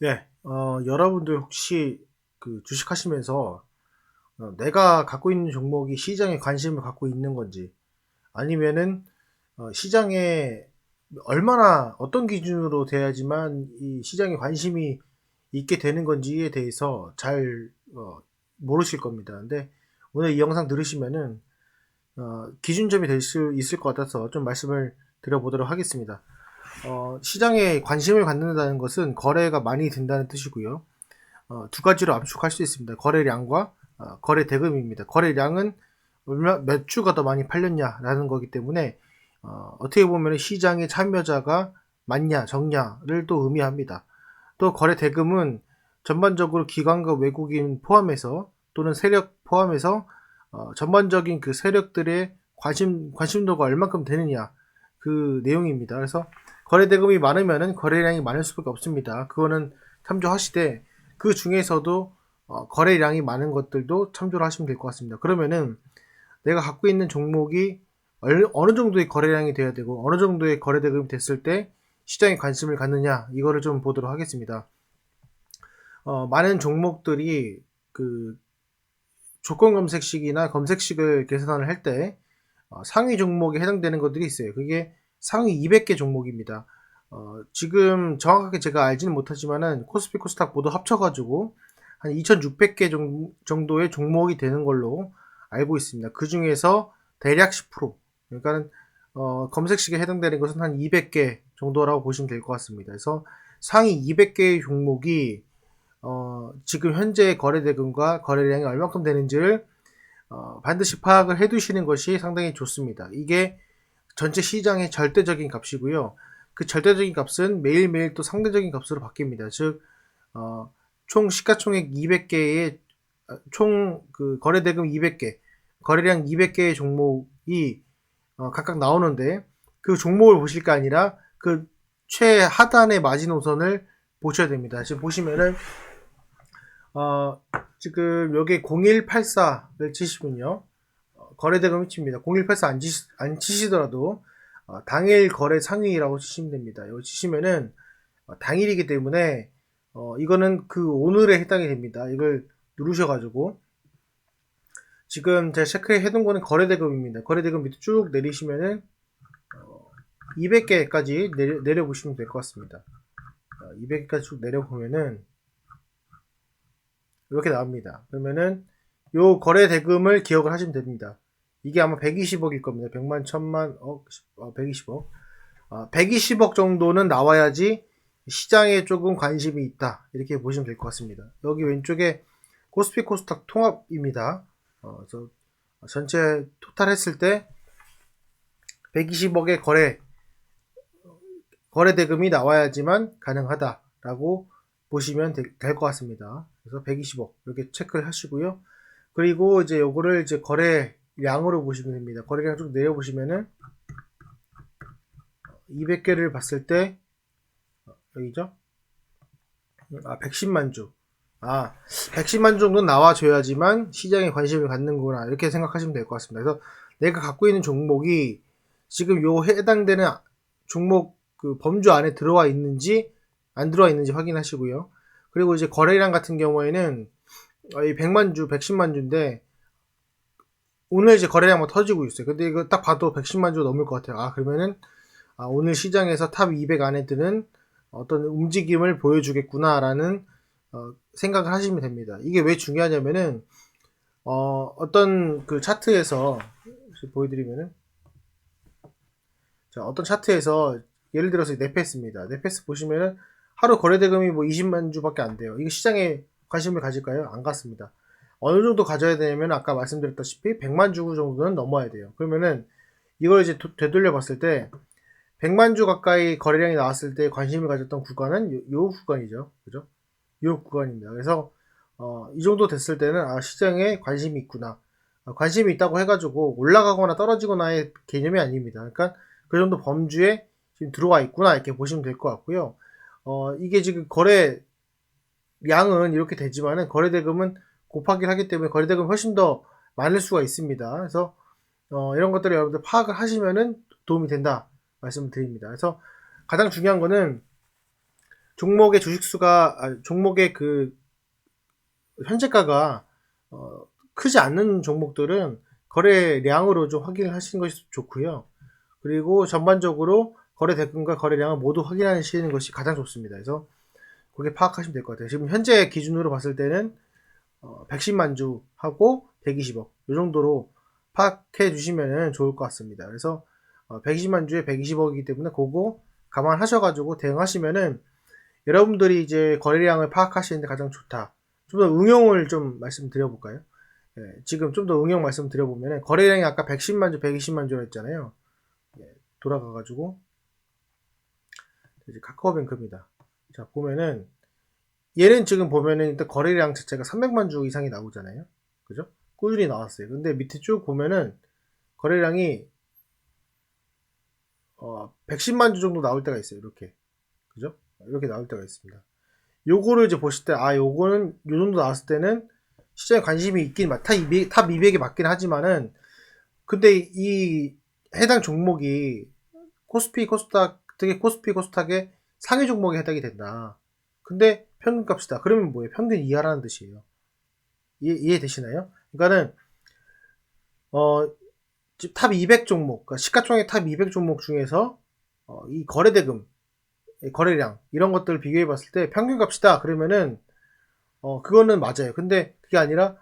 네, 어, 여러분들 혹시 그 주식하시면서 어, 내가 갖고 있는 종목이 시장에 관심을 갖고 있는 건지 아니면은 어, 시장에 얼마나 어떤 기준으로 돼야지만 이 시장에 관심이 있게 되는 건지에 대해서 잘 어, 모르실 겁니다. 근데 오늘 이 영상 들으시면은 어, 기준점이 될 수 있을 것 같아서 좀 말씀을 드려보도록 하겠습니다. 어, 시장에 관심을 갖는다는 것은 거래가 많이 된다는 뜻이고요. 어, 두 가지로 압축할 수 있습니다. 거래량과 어, 거래 대금입니다. 거래량은 얼마, 몇 주가 더 많이 팔렸냐라는 거기 때문에 어, 떻게 보면 시장의 참여자가 많냐 적냐를 또 의미합니다. 또 거래 대금은 전반적으로 기관과 외국인 포함해서 또는 세력 포함해서 어, 전반적인 그 세력들의 관심 관심도가 얼만큼 되느냐 그 내용입니다. 그래서 거래 대금이 많으면은 거래량이 많을 수밖에 없습니다. 그거는 참조하시되 그 중에서도 어, 거래량이 많은 것들도 참조를 하시면 될 것 같습니다. 그러면은 내가 갖고 있는 종목이 어느 정도의 거래량이 돼야 되고 어느 정도의 거래 대금이 됐을 때 시장에 관심을 갖느냐 이거를 좀 보도록 하겠습니다. 어, 많은 종목들이 그 조건 검색식이나 검색식을 계산을 할때 어, 상위 종목에 해당되는 것들이 있어요. 그게 상위 200개 종목입니다. 어, 지금 정확하게 제가 알지는 못하지만은 코스피 코스닥 모두 합쳐가지고 한 2,600개 정도의 종목이 되는 걸로 알고 있습니다. 그 중에서 대략 10% 그러니까는 어, 검색식에 해당되는 것은 한 200개 정도라고 보시면 될 것 같습니다. 그래서 상위 200개의 종목이 어, 지금 현재 거래 대금과 거래량이 얼마큼 되는지를 어, 반드시 파악을 해 두시는 것이 상당히 좋습니다. 이게 전체 시장의 절대적인 값이고요. 그 절대적인 값은 매일매일 또 상대적인 값으로 바뀝니다. 즉, 어, 총 시가총액 200개의 어, 총그 거래 대금 200개, 거래량 200개의 종목이 어, 각각 나오는데 그 종목을 보실 게 아니라 그 최하단의 마지노선을 보셔야 됩니다. 지금 보시면은 어, 지금 여기 0184를 치시면요. 거래대금 위치입니다. 0184 안, 치시, 안 치시더라도 어, 당일 거래 상위라고 치시면 됩니다. 이거 치시면은 어, 당일이기 때문에 어, 이거는 그 오늘에 해당이 됩니다. 이걸 누르셔가지고 지금 제가 체크해 해둔 거는 거래대금입니다. 거래대금 밑에 쭉 내리시면은 200개까지 어, 내려, 내려보시면 될 것 같습니다. 200개까지 어, 쭉 내려보면은 이렇게 나옵니다. 그러면은 요 거래 대금을 기억을 하시면 됩니다. 이게 아마 120억일 겁니다. 100만, 1000만, 억, 어, 120억. 어, 120억 정도는 나와야지 시장에 조금 관심이 있다. 이렇게 보시면 될 것 같습니다. 여기 왼쪽에 코스피 코스닥 통합입니다. 어, 저, 전체 토탈 했을 때 120억의 거래, 거래 대금이 나와야지만 가능하다라고 보시면 될 것 같습니다. 그래서 120억 이렇게 체크를 하시고요. 그리고 이제 요거를 이제 거래 양으로 보시면 됩니다. 거래량 좀 내려보시면은 200개를 봤을 때 여기죠? 아 110만 주. 아 110만 주 정도 나와줘야지만 시장에 관심을 갖는구나 이렇게 생각하시면 될 것 같습니다. 그래서 내가 갖고 있는 종목이 지금 요 해당되는 종목 그 범주 안에 들어와 있는지 안 들어와 있는지 확인하시고요. 그리고 이제 거래량 같은 경우에는 이 100만 주, 110만 주인데 오늘 이제 거래량 막 터지고 있어요. 근데 이거 딱 봐도 110만 주 넘을 것 같아요. 아, 그러면은, 아, 오늘 시장에서 탑 200 안에 드는 어떤 움직임을 보여주겠구나라는 어, 생각을 하시면 됩니다. 이게 왜 중요하냐면은, 어, 어떤 그 차트에서, 보여드리면은, 자, 어떤 차트에서, 예를 들어서 네페스입니다. 네페스 보시면은, 하루 거래대금이 뭐 20만 주밖에 안 돼요. 이거 시장에 관심을 가질까요? 안 갔습니다. 어느 정도 가져야 되냐면 아까 말씀드렸다시피 100만 주 정도는 넘어야 돼요. 그러면은 이걸 이제 되돌려 봤을 때 100만 주 가까이 거래량이 나왔을 때 관심을 가졌던 구간은 요, 요 구간이죠. 그죠? 요 구간입니다. 그래서 어, 이 정도 됐을 때는 아, 시장에 관심이 있구나. 아, 관심이 있다고 해가지고 올라가거나 떨어지거나의 개념이 아닙니다. 그러니까 그 정도 범주에 지금 들어와 있구나 이렇게 보시면 될 것 같고요. 어, 이게 지금 거래 양은 이렇게 되지만은 거래 대금은 곱하기를 하기 때문에 거래대금이 훨씬 더 많을 수가 있습니다. 그래서 어, 이런 것들을 여러분들 파악을 하시면은 도움이 된다 말씀을 드립니다. 그래서 가장 중요한 거는 종목의 주식수가 아, 종목의 그 현재가가 어, 크지 않는 종목들은 거래량으로 좀 확인을 하시는 것이 좋고요. 그리고 전반적으로 거래 대금과 거래량을 모두 확인하시는 것이 가장 좋습니다. 그래서 그게 파악하시면 될 것 같아요. 지금 현재 기준으로 봤을 때는 어, 110만 주 하고 120억 이 정도로 파악해 주시면 좋을 것 같습니다. 그래서 어, 120만 주에 120억이기 때문에 그거 감안하셔가지고 대응하시면은 여러분들이 이제 거래량을 파악하시는데 가장 좋다. 좀 더 응용을 좀 말씀드려볼까요? 예, 지금 좀 더 응용 말씀드려보면 거래량이 아까 110만 주, 120만 주라 했잖아요. 예, 돌아가가지고 이제 카카오뱅크입니다. 자 보면은 얘는 지금 보면은 일단 거래량 자체가 300만 주 이상이 나오잖아요. 그죠? 꾸준히 나왔어요. 근데 밑에 쭉 보면은 거래량이 어, 110만 주 정도 나올 때가 있어요. 이렇게. 그죠? 이렇게 나올 때가 있습니다. 요거를 이제 보실 때, 아, 요거는 요 정도 나왔을 때는 시장에 관심이 있긴, 맞- 탑 200, 탑 200이 맞긴 하지만은, 근데 이 해당 종목이 코스피, 코스닥, 특히 코스피, 코스닥의 상위 종목에 해당이 된다. 근데 평균 값이다. 그러면 뭐예요? 평균 이하라는 뜻이에요. 이해, 이해 되시나요? 그러니까는, 어, 탑 200 종목, 그러니까 시가총액 탑 200 종목 중에서 어, 이 거래대금, 이 거래량 이런 것들을 비교해 봤을 때 평균 값이다 그러면은 어 그거는 맞아요. 근데 그게 아니라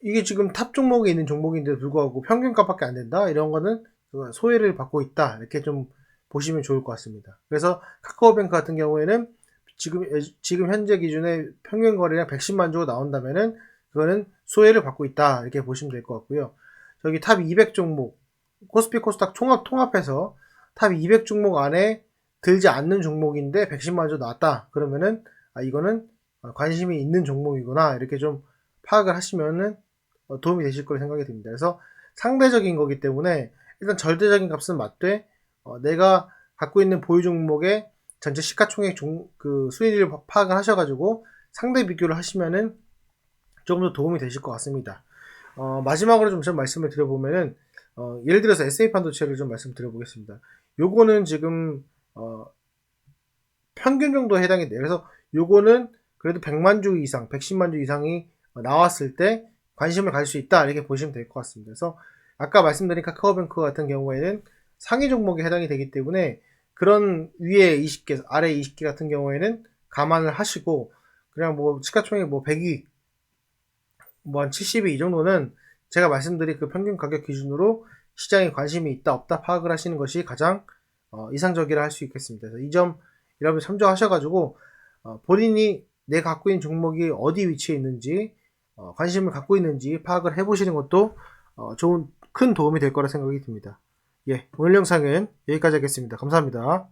이게 지금 탑 종목에 있는 종목인데도 불구하고 평균 값밖에 안 된다 이런 거는 소외를 받고 있다 이렇게 좀 보시면 좋을 것 같습니다. 그래서 카카오뱅크 같은 경우에는 지금 지금 현재 기준에 평균 거래량 110만 주가 나온다면은 그거는 소외를 받고 있다 이렇게 보시면 될 것 같고요. 저기 탑 200 종목 코스피 코스닥 총합 통합해서 탑 200 종목 안에 들지 않는 종목인데 110만 주 나왔다 그러면은 아 이거는 관심이 있는 종목이구나 이렇게 좀 파악을 하시면은 어, 도움이 되실 거라 생각이 듭니다. 그래서 상대적인 거기 때문에 일단 절대적인 값은 맞되 어, 내가 갖고 있는 보유 종목의 전체 시가총액 종, 그 수익률을 파악을 하셔가지고 상대 비교를 하시면은 조금 더 도움이 되실 것 같습니다. 어, 마지막으로 좀, 좀 말씀을 드려보면은, 어, 예를 들어서 SA 반도체를 좀 말씀드려보겠습니다. 요거는 지금, 어, 평균 정도에 해당이 돼요. 그래서 요거는 그래도 100만 주 이상, 110만 주 이상이 나왔을 때 관심을 가질 수 있다. 이렇게 보시면 될 것 같습니다. 그래서 아까 말씀드린 카카오뱅크 같은 경우에는 상위 종목에 해당이 되기 때문에 그런 위에 20개, 아래 20개 같은 경우에는 감안을 하시고 그냥 뭐 시가총액 뭐 100위, 뭐 한 70위 이 정도는 제가 말씀드린 그 평균 가격 기준으로 시장에 관심이 있다 없다 파악을 하시는 것이 가장 어, 이상적이라 할 수 있겠습니다. 그래서 이 점 여러분 참조하셔가지고 어, 본인이 내 갖고 있는 종목이 어디 위치에 있는지 어, 관심을 갖고 있는지 파악을 해보시는 것도 어, 좋은 큰 도움이 될 거라 생각이 듭니다. 예, 오늘 영상은 여기까지 하겠습니다. 감사합니다.